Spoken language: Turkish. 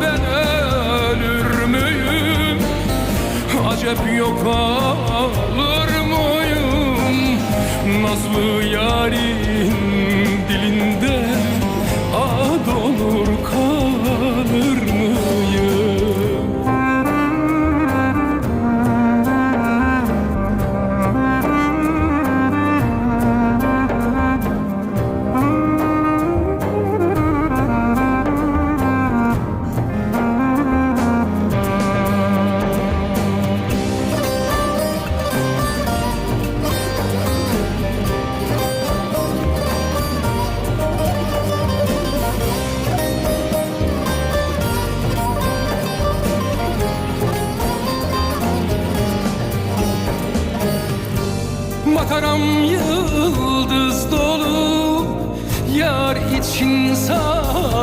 ben ölür müyüm? Acep yok alır mıyım? Nazlı yarim Taram yıldız dolu Yar için sak